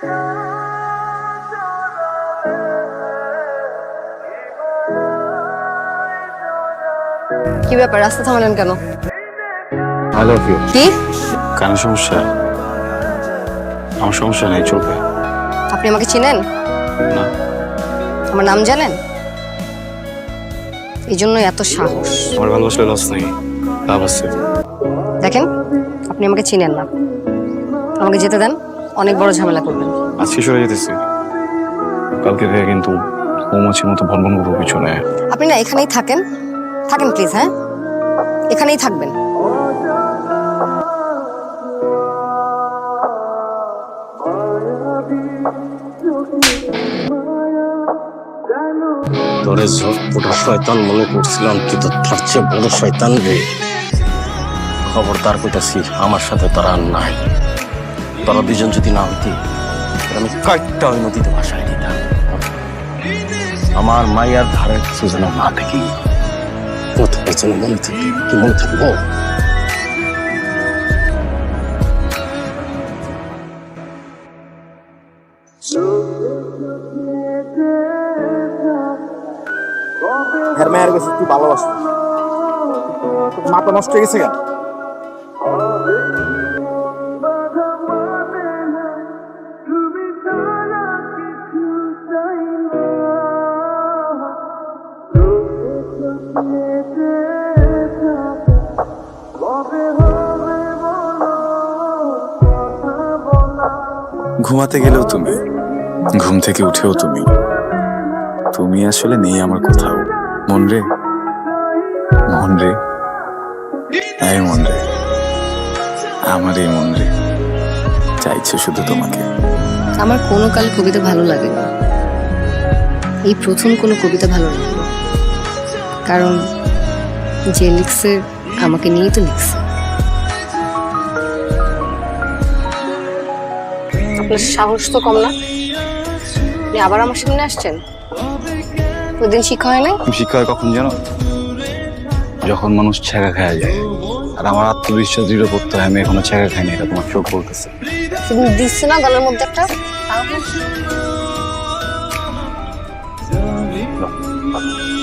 কি ব্যাপার রাস্তা থামালেন কেন? আই লাভ ইউ কি? কেন সমস্যা? আমার সমস্যা নেই চলবে। আপনি আমাকে চিনেন? না। আমার নাম জানেন? এই জন্য এত সাহস। আমার ভালোবাসলে লস নেই লাভ আছে। দেখেন আপনি আমাকে চিনেন না। আমাকে যেতে দেন অনেক বড় ঝামেলা করবেন। আজকে সরে যেতেছি। কালকে থেকে কিন্তু মৌমাছির মতো ভনভন করব পিছনে। আপনি না এখানেই থাকেন? থাকেন প্লিজ হ্যাঁ? এখানেই থাকবেন। তোরে ঝটপটা শয়তান মনে করছিলাম তুই তো তার চেয়ে বড় শয়তান রে। খবরদার কইতাছি আমার সাথে তারা আর নাই। তারা দুজন যদি না হইতি আমি কাটটা ওই নদীতে ভাসায় দিতাম। আমার মাইয়ার ধারে সুজানা মা দেখি কত পেছনে মনে থাকবে কি মনে থাকব হ্যাঁ মায়ের কাছে তুই ভালোবাসি। মাথা নষ্ট হয়ে গেছে কেন ঘুমাতে গেলেও তুমি, ঘুম থেকে উঠেও তুমি। তুমি আসলে নেই আমার কোথাও। মন রে মন রে। মন রে, আমার এই মন রে। চাইছে শুধু তোমাকে। আমার কোনো কাল কবিতা ভালো লাগে না। এই প্রথম কোনো কবিতা ভালো লাগল কারণ যে লিখছে আমাকে নিয়েই তো লিখছে। আপনার সাহস তো কম না? আপনি আবার আমার সামনে আসছেন? ওদিন শিক্ষা হয় নাই? শিক্ষা হয় কখন জানো? যখন মানুষ ছ্যাঁকা খাওয়া যায়। আর আমার আত্মবিশ্বাস দৃঢ় করতে হয় আমি এখনও ছ্যাঁকা খাইনি এটা তোমার চোখ বলতেছে। সেদিন দিচ্ছে না গলার মধ্যে একটা?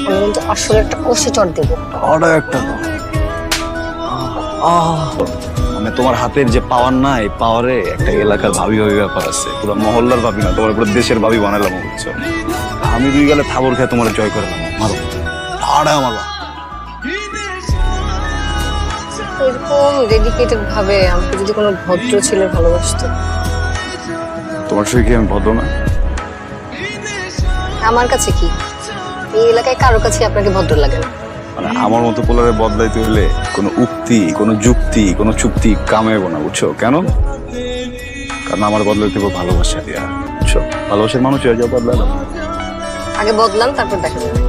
আমি কিন্তু আসলে একটা কষে চট দেবো। অর্ডার একটা। মানে তোমার হাতের যে পাওয়ার না এই পাওয়ারে একটা এলাকার ভাবি ভাবি ব্যাপার আছে। পুরো মহল্লার ভাবি না তোমার পুরো দেশের ভাবি বানালাম বুঝছ? আমি দুই গেলে থাবর খেয়ে তোমার জয় করে মারো। আড়া মারবা এরকম ডেডিকেটেড ভাবে আমাকে যদি কোনো ভদ্র ছেলে ভালোবাসতো। তোমার সঙ্গে কি আমি ভদ্র না? আমার কাছে কি? এই এলাকায় কারও কাছে আপনাকে ভদ্র লাগে না। মানে আমার মতো পোলারে বদলাইতে হলে কোনো উক্তি কোনো যুক্তি কোনো চুক্তি কামাইবো না বুঝছ? কেন? কারণ আমার বদলাইতে হবে ভালোবাসা দিয়া বুঝছ? ভালোবাসার মানুষ হয়ে যাও বদলালাম আগে বদলান তারপর দেখা যাবে।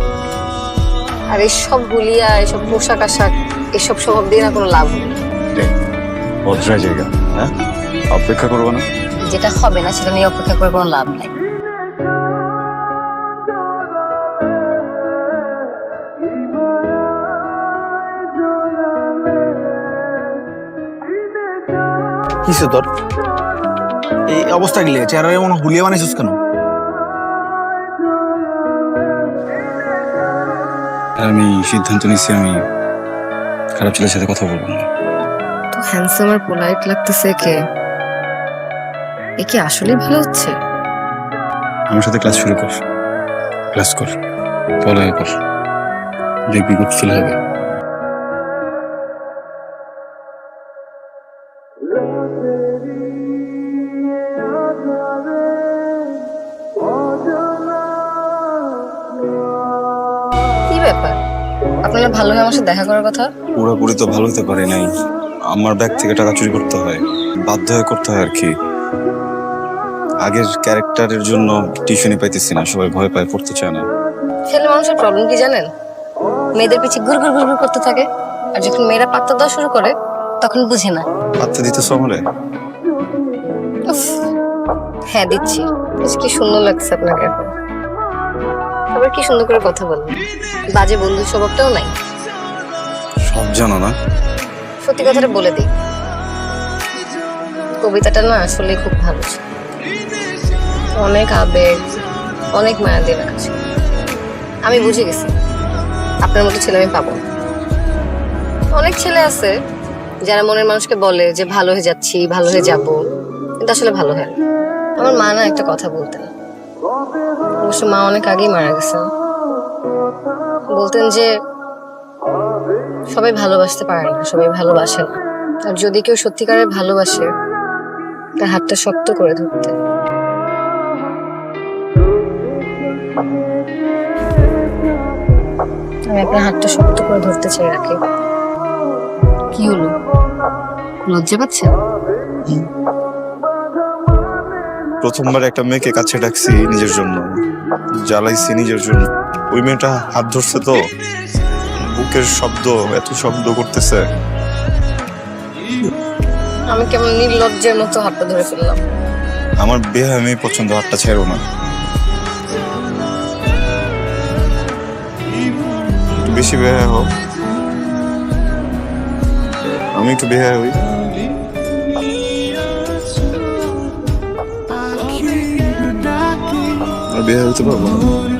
আর এসব গুলিয়া এসব পোশাক আশাক এসব স্বভাব দিয়ে না কোনো লাভ হবে না। ভদ্রা জায়গা হ্যাঁ? অপেক্ষা করব না। যেটা হবে না সেটা নিয়ে অপেক্ষা করে কোনো লাভ নাই। কিসে তোর? এই অবস্থা গেলে চেহারা এমন হুলিয়ে বানাইছিস কেন? আমি সিদ্ধান্ত নিচ্ছি আমি খারাপ ছেলের সাথে কথা বলব না। তো হ্যান্ডসাম আর পোলাইট লাগতেছে কে এ কি আসলে ভালো হচ্ছে? আমার সাথে ক্লাস শুরু কর। ক্লাস কর। পড়ালেখা কর। দেখবি গুড ফিল হবে। কি ব্যাপার? আপনারা ভালো হয়ে আমার সাথে দেখা করার কথা? পুরোপুরি তো ভালো হতে পারে নাই। আমার ব্যাগ থেকে টাকা চুরি করতে হয়। বাধ্য হয়ে করতে হয় আর কি। আগের ক্যারেক্টারের জন্য টিউশনই পাইতেছি না। সবাই ভয় পায় পড়তে চায় না। ছেলে মানুষের প্রবলেম কি জানেন? মেয়েদের পিছিয়ে ঘুর ঘুর ঘুর ঘুর করতে থাকে। আর যখন মেয়েরা পাত্তা দেওয়া শুরু করে তখন বুঝে না। পাত্তা দিতেছ আমারে? হ্যাঁ দিচ্ছি। কি সুন্দর লাগছে আপনাকে। আবার কি সুন্দর করে কথা বলেন বাজে বন্ধু স্বভাবটাও নাই। সব জানো না। সত্যি কথাটা বলে দিই। কবিতাটা না আসলে খুব ভালো ছিল। অনেক আবেগ অনেক মায়া দিয়ে রাখা ছিল। আমি বুঝে গেছি। আপনার মতো ছেলে আমি পাবো অনেক ছেলে আছে যারা মনের মানুষকে বলে যে ভালো হয়ে যাচ্ছি, ভালো হয়ে যাব, কিন্তু আসলে ভালো হয় আমার মা না একটা কথা বলতেন। অবশ্য মা অনেক আগেই মারা গেছেন। বলতেন যে, সবাই ভালোবাসতে পারে না, সবাই ভালোবাসে না। আর যদি কেউ সত্যিকারের ভালোবাসে, তার হাতটা শক্ত করে ধরতে। আমি আপনার হাতটা শক্ত করে ধরতে চাই রাখি কি হলো? লজ্জা পাচ্ছেন প্রথমবার একটা মেয়েকে কাছে ডাকছি নিজের জন্য। জ্বালাইছি নিজের জন্য। ওই মেয়েটা হাত ধরছে তো। বুকের শব্দ এত শব্দ করতেছে। আমি কেমন নির্লজ্জের মতো হাতটা ধরে ফেললাম। আমার বিয়ে আমি পছন্দ হাতটা ছেড়ো না। একটু বেশি বেহায়া হোক আমি একটু বেহায়া হই। আর বেহায়া হতে পারব না